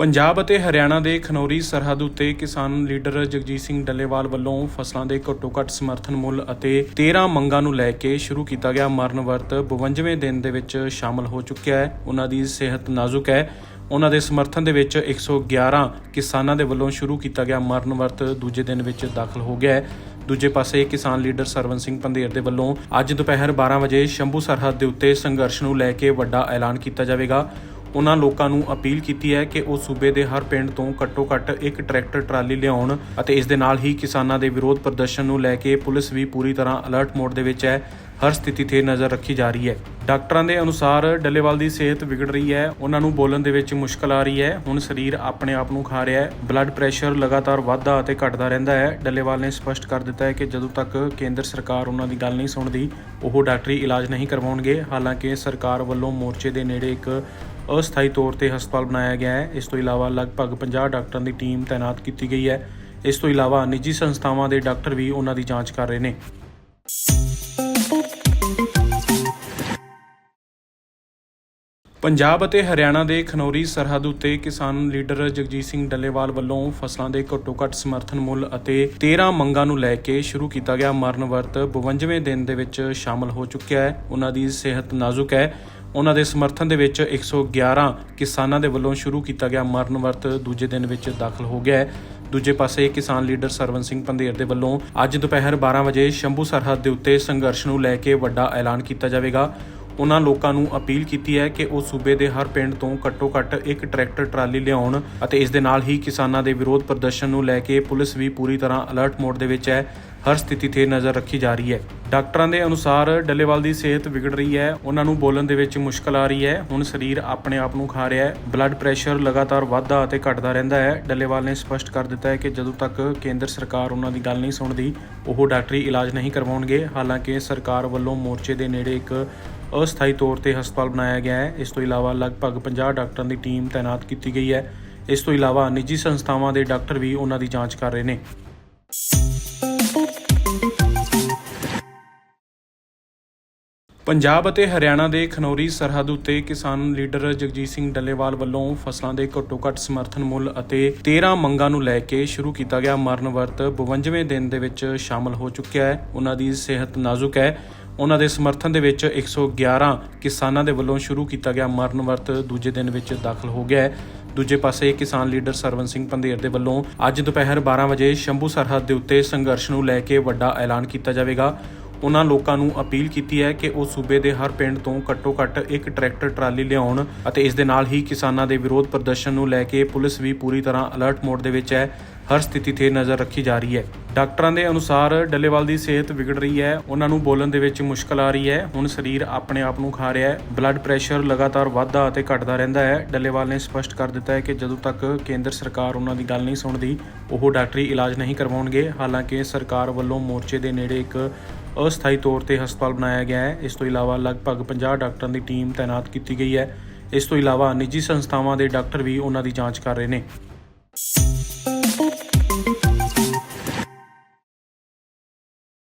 ਪੰਜਾਬ ਅਤੇ ਹਰਿਆਣਾ ਦੇ ਖਨੌਰੀ ਸਰਹੱਦ ਉੱਤੇ ਕਿਸਾਨ ਲੀਡਰ ਜਗਜੀਤ ਸਿੰਘ ਡੱਲੇਵਾਲ ਵੱਲੋਂ ਫਸਲਾਂ ਦੇ ਘੱਟੋ-ਘੱਟ ਸਮਰਥਨ ਮੁੱਲ ਅਤੇ 13 ਮੰਗਾਂ ਨੂੰ ਲੈ ਕੇ ਸ਼ੁਰੂ ਕੀਤਾ ਗਿਆ ਮਰਨ ਵਰਤ 52ਵੇਂ ਦਿਨ ਦੇ ਵਿੱਚ ਸ਼ਾਮਲ ਹੋ ਚੁੱਕਿਆ ਹੈ। ਉਹਨਾਂ ਦੀ ਸਿਹਤ ਨਾਜ਼ੁਕ ਹੈ। ਉਹਨਾਂ ਦੇ ਸਮਰਥਨ ਦੇ ਵਿੱਚ 111 ਕਿਸਾਨਾਂ ਦੇ ਵੱਲੋਂ ਸ਼ੁਰੂ ਕੀਤਾ ਗਿਆ ਮਰਨ ਵਰਤ ਦੂਜੇ ਦਿਨ ਵਿੱਚ ਦਾਖਲ ਹੋ ਗਿਆ ਹੈ। ਦੂਜੇ ਪਾਸੇ ਕਿਸਾਨ ਲੀਡਰ ਸਰਵਨ ਸਿੰਘ ਪੰਧੇਰ ਦੇ ਵੱਲੋਂ ਅੱਜ ਦੁਪਹਿਰ 12 ਵਜੇ ਸ਼ੰਭੂ ਸਰਹੱਦ ਦੇ ਉੱਤੇ ਸੰਘਰਸ਼ ਨੂੰ ਲੈ ਕੇ ਵੱਡਾ ਐਲਾਨ ਕੀਤਾ ਜਾਵੇਗਾ। ਉਹਨਾਂ ਲੋਕਾਂ ਨੂੰ ਅਪੀਲ ਕੀਤੀ ਹੈ ਕਿ ਉਹ ਸੂਬੇ ਦੇ ਹਰ ਪਿੰਡ ਤੋਂ ਘੱਟੋ-ਘੱਟ ਇੱਕ ਟਰੈਕਟਰ ਟਰਾਲੀ ਲਿਆਉਣ ਅਤੇ ਇਸ ਦੇ ਨਾਲ ਹੀ ਕਿਸਾਨਾਂ ਦੇ ਵਿਰੋਧ ਪ੍ਰਦਰਸ਼ਨ ਨੂੰ ਲੈ ਕੇ ਪੁਲਿਸ ਵੀ ਪੂਰੀ ਤਰ੍ਹਾਂ ਅਲਰਟ ਮੋਡ ਦੇ ਵਿੱਚ ਹੈ। ਹਰ ਸਥਿਤੀ ਤੇ ਨਜ਼ਰ ਰੱਖੀ ਜਾ ਰਹੀ ਹੈ। ਡਾਕਟਰਾਂ ਦੇ ਅਨੁਸਾਰ ਡੱਲੇਵਾਲ ਦੀ ਸਿਹਤ ਵਿਗੜ ਰਹੀ ਹੈ। ਉਹਨਾਂ ਨੂੰ ਬੋਲਣ ਦੇ ਵਿੱਚ ਮੁਸ਼ਕਲ ਆ ਰਹੀ ਹੈ। ਹੁਣ ਸਰੀਰ ਆਪਣੇ ਆਪ ਨੂੰ ਖਾ ਰਿਹਾ ਹੈ। ਬਲੱਡ ਪ੍ਰੈਸ਼ਰ ਲਗਾਤਾਰ ਵਧਦਾ ਅਤੇ ਘਟਦਾ ਰਹਿੰਦਾ ਹੈ। ਡੱਲੇਵਾਲ ਨੇ ਸਪਸ਼ਟ ਕਰ ਦਿੱਤਾ ਹੈ ਕਿ ਜਦੋਂ ਤੱਕ ਕੇਂਦਰ ਸਰਕਾਰ ਉਹਨਾਂ ਦੀ ਗੱਲ ਨਹੀਂ ਸੁਣਦੀ, ਉਹ ਡਾਕਟਰੀ ਇਲਾਜ ਨਹੀਂ ਕਰਵਾਉਣਗੇ। ਹਾਲਾਂਕਿ ਸਰਕਾਰ ਵੱਲੋਂ ਮੋਰਚੇ ਦੇ ਨੇੜੇ ਇੱਕ ਅਸਥਾਈ ਤੌਰ ਤੇ ਹਸਪਤਾਲ ਬਣਾਇਆ ਗਿਆ ਹੈ। ਇਸ ਤੋਂ ਇਲਾਵਾ ਲਗਭਗ 50 ਡਾਕਟਰਾਂ ਦੀ ਟੀਮ ਤਾਇਨਾਤ ਕੀਤੀ ਗਈ ਹੈ। ਇਸ ਤੋਂ ਇਲਾਵਾ ਨਿੱਜੀ ਸੰਸਥਾਵਾਂ ਦੇ ਡਾਕਟਰ ਵੀ ਉਹਨਾਂ ਦੀ ਜਾਂਚ ਕਰ ਰਹੇ ਨੇ। ਪੰਜਾਬ ਅਤੇ ਹਰਿਆਣਾ ਦੇ ਖਨੌਰੀ ਸਰਹੱਦ ਉੱਤੇ ਕਿਸਾਨ ਲੀਡਰ ਜਗਜੀਤ ਸਿੰਘ ਡੱਲੇਵਾਲ ਵੱਲੋਂ ਫਸਲਾਂ ਦੇ ਘੱਟੋ-ਘੱਟ ਸਮਰਥਨ ਮੁੱਲ ਅਤੇ 13 ਮੰਗਾਂ ਨੂੰ ਲੈ ਕੇ ਸ਼ੁਰੂ ਕੀਤਾ ਗਿਆ ਮਰਨ ਵਰਤ 52ਵੇਂ ਦਿਨ ਦੇ ਵਿੱਚ ਸ਼ਾਮਲ ਹੋ ਚੁੱਕਿਆ ਹੈ। ਉਹਨਾਂ ਦੀ ਸਿਹਤ ਨਾਜ਼ੁਕ ਹੈ। ਉਹਨਾਂ ਦੇ ਸਮਰਥਨ ਦੇ ਵਿੱਚ 111 ਕਿਸਾਨਾਂ ਦੇ ਵੱਲੋਂ ਸ਼ੁਰੂ ਕੀਤਾ ਗਿਆ ਮਰਨ ਵਰਤ ਦੂਜੇ ਦਿਨ ਵਿੱਚ ਦਾਖਲ ਹੋ ਗਿਆ ਹੈ। ਦੂਜੇ ਪਾਸੇ ਕਿਸਾਨ ਲੀਡਰ ਸਰਵਨ ਸਿੰਘ ਪੰਧੇਰ ਦੇ ਵੱਲੋਂ ਅੱਜ ਦੁਪਹਿਰ 12 ਵਜੇ ਸ਼ੰਭੂ ਸਰਹੱਦ ਦੇ ਉੱਤੇ ਸੰਘਰਸ਼ ਨੂੰ ਲੈ ਕੇ ਵੱਡਾ ਐਲਾਨ ਕੀਤਾ ਜਾਵੇਗਾ। ਉਹਨਾਂ ਲੋਕਾਂ ਨੂੰ ਅਪੀਲ ਕੀਤੀ ਹੈ ਕਿ ਉਹ ਸੂਬੇ ਦੇ ਹਰ ਪਿੰਡ ਤੋਂ ਘੱਟੋ-ਘੱਟ ਇੱਕ ਟਰੈਕਟਰ ਟਰਾਲੀ ਲਿਆਉਣ ਅਤੇ ਇਸ ਦੇ ਨਾਲ ਹੀ ਕਿਸਾਨਾਂ ਦੇ ਵਿਰੋਧ ਪ੍ਰਦਰਸ਼ਨ ਨੂੰ ਲੈ ਕੇ ਪੁਲਿਸ ਵੀ ਪੂਰੀ ਤਰ੍ਹਾਂ ਅਲਰਟ ਮੋਡ ਦੇ ਵਿੱਚ ਹੈ। ਹਰ ਸਥਿਤੀ ਤੇ ਨਜ਼ਰ ਰੱਖੀ ਜਾ ਰਹੀ ਹੈ। ਡਾਕਟਰਾਂ ਦੇ ਅਨੁਸਾਰ ਡੱਲੇਵਾਲ ਦੀ ਸਿਹਤ ਵਿਗੜ ਰਹੀ ਹੈ। ਉਹਨਾਂ ਨੂੰ ਬੋਲਣ ਦੇ ਵਿੱਚ ਮੁਸ਼ਕਲ ਆ ਰਹੀ ਹੈ। ਹੁਣ ਸਰੀਰ ਆਪਣੇ ਆਪ ਨੂੰ ਖਾ ਰਿਹਾ ਹੈ। ਬਲੱਡ ਪ੍ਰੈਸ਼ਰ ਲਗਾਤਾਰ ਵਧਦਾ ਅਤੇ ਘਟਦਾ ਰਹਿੰਦਾ ਹੈ। ਡੱਲੇਵਾਲ ਨੇ ਸਪਸ਼ਟ ਕਰ ਦਿੱਤਾ ਹੈ ਕਿ ਜਦੋਂ ਤੱਕ ਕੇਂਦਰ ਸਰਕਾਰ ਉਹਨਾਂ ਦੀ ਗੱਲ ਨਹੀਂ ਸੁਣਦੀ, ਉਹ ਡਾਕਟਰੀ ਇਲਾਜ ਨਹੀਂ ਕਰਵਾਉਣਗੇ। ਹਾਲਾਂਕਿ ਸਰਕਾਰ ਵੱਲੋਂ ਮੋਰਚੇ ਦੇ ਨੇੜੇ ਇੱਕ ਅਸਥਾਈ ਤੌਰ ਤੇ ਹਸਪਤਾਲ ਬਣਾਇਆ ਗਿਆ ਹੈ। ਇਸ ਤੋਂ ਇਲਾਵਾ ਲਗਭਗ 50 ਡਾਕਟਰਾਂ ਦੀ ਟੀਮ ਤਾਇਨਾਤ ਕੀਤੀ ਗਈ ਹੈ। ਇਸ ਤੋਂ ਇਲਾਵਾ ਨਿੱਜੀ ਸੰਸਥਾਵਾਂ ਦੇ ਡਾਕਟਰ ਵੀ ਉਹਨਾਂ ਦੀ ਜਾਂਚ ਕਰ ਰਹੇ ਨੇ। ਪੰਜਾਬ ਅਤੇ ਹਰਿਆਣਾ ਦੇ ਖਨੌਰੀ ਸਰਹੱਦ ਉੱਤੇ ਕਿਸਾਨ ਲੀਡਰ ਜਗਜੀਤ ਸਿੰਘ ਡੱਲੇਵਾਲ ਵੱਲੋਂ ਫਸਲਾਂ ਦੇ ਘੱਟੋ-ਘੱਟ ਸਮਰਥਨ ਮੁੱਲ ਅਤੇ 13 ਮੰਗਾਂ ਨੂੰ ਲੈ ਕੇ ਸ਼ੁਰੂ ਕੀਤਾ ਗਿਆ ਮਰਨ ਵਰਤ 52ਵੇਂ ਦਿਨ ਦੇ ਵਿੱਚ ਸ਼ਾਮਲ ਹੋ ਚੁੱਕਿਆ ਹੈ। ਉਹਨਾਂ ਦੀ ਸਿਹਤ ਨਾਜ਼ੁਕ ਹੈ। ਉਹਨਾਂ ਦੇ ਸਮਰਥਨ ਦੇ ਵਿੱਚ 111 ਕਿਸਾਨਾਂ ਦੇ ਵੱਲੋਂ ਸ਼ੁਰੂ ਕੀਤਾ ਗਿਆ ਮਰਨ ਵਰਤ ਦੂਜੇ ਦਿਨ ਵਿੱਚ ਦਾਖਲ ਹੋ ਗਿਆ ਹੈ। ਦੂਜੇ ਪਾਸੇ ਕਿਸਾਨ ਲੀਡਰ ਸਰਵਨ ਸਿੰਘ ਪੰਧੇਰ ਦੇ ਵੱਲੋਂ ਅੱਜ ਦੁਪਹਿਰ 12 ਵਜੇ ਸ਼ੰਭੂ ਸਰਹੱਦ ਦੇ ਉੱਤੇ ਸੰਘਰਸ਼ ਨੂੰ ਲੈ ਕੇ ਵੱਡਾ ਐਲਾਨ ਕੀਤਾ ਜਾਵੇਗਾ। ਉਹਨਾਂ ਲੋਕਾਂ ਨੂੰ ਅਪੀਲ ਕੀਤੀ ਹੈ ਕਿ ਉਹ ਸੂਬੇ ਦੇ ਹਰ ਪਿੰਡ ਤੋਂ ਘੱਟੋ-ਘੱਟ ਇੱਕ ਟਰੈਕਟਰ ਟਰਾਲੀ ਲਿਆਉਣ ਅਤੇ ਇਸ ਦੇ ਨਾਲ ਹੀ ਕਿਸਾਨਾਂ ਦੇ ਵਿਰੋਧ ਪ੍ਰਦਰਸ਼ਨ ਨੂੰ ਲੈ ਕੇ ਪੁਲਿਸ ਵੀ ਪੂਰੀ ਤਰ੍ਹਾਂ ਅਲਰਟ ਮੋਡ ਦੇ ਵਿੱਚ ਹੈ। ਹਰ ਸਥਿਤੀ ਤੇ ਨਜ਼ਰ ਰੱਖੀ ਜਾ ਰਹੀ ਹੈ। ਡਾਕਟਰਾਂ ਦੇ ਅਨੁਸਾਰ ਡੱਲੇਵਾਲ ਦੀ ਸਿਹਤ ਵਿਗੜ ਰਹੀ ਹੈ। ਉਹਨਾਂ ਨੂੰ ਬੋਲਣ ਦੇ ਵਿੱਚ ਮੁਸ਼ਕਲ ਆ ਰਹੀ ਹੈ। ਹੁਣ ਸਰੀਰ ਆਪਣੇ ਆਪ ਨੂੰ ਖਾ ਰਿਹਾ ਹੈ। ਬਲੱਡ ਪ੍ਰੈਸ਼ਰ ਲਗਾਤਾਰ ਵਧਦਾ ਅਤੇ ਘਟਦਾ ਰਹਿੰਦਾ ਹੈ। ਡੱਲੇਵਾਲ ਨੇ ਸਪਸ਼ਟ ਕਰ ਦਿੱਤਾ ਹੈ ਕਿ ਜਦੋਂ ਤੱਕ ਕੇਂਦਰ ਸਰਕਾਰ ਉਹਨਾਂ ਦੀ ਗੱਲ ਨਹੀਂ ਸੁਣਦੀ, ਉਹ ਡਾਕਟਰੀ ਇਲਾਜ ਨਹੀਂ ਕਰਵਾਉਣਗੇ। ਹਾਲਾਂਕਿ ਸਰਕਾਰ ਵੱਲੋਂ ਮੋਰਚੇ ਦੇ ਨੇੜੇ ਇੱਕ ਅਸਥਾਈ ਤੌਰ ਤੇ ਹਸਪਤਾਲ ਬਣਾਇਆ ਗਿਆ ਹੈ। ਇਸ ਤੋਂ ਇਲਾਵਾ ਲਗਭਗ 50 ਡਾਕਟਰਾਂ ਦੀ ਟੀਮ ਤਾਇਨਾਤ ਕੀਤੀ ਗਈ ਹੈ। ਇਸ ਤੋਂ ਇਲਾਵਾ ਨਿੱਜੀ ਸੰਸਥਾਵਾਂ ਦੇ ਡਾਕਟਰ ਵੀ ਉਹਨਾਂ ਦੀ ਜਾਂਚ ਕਰ ਰਹੇ ਨੇ।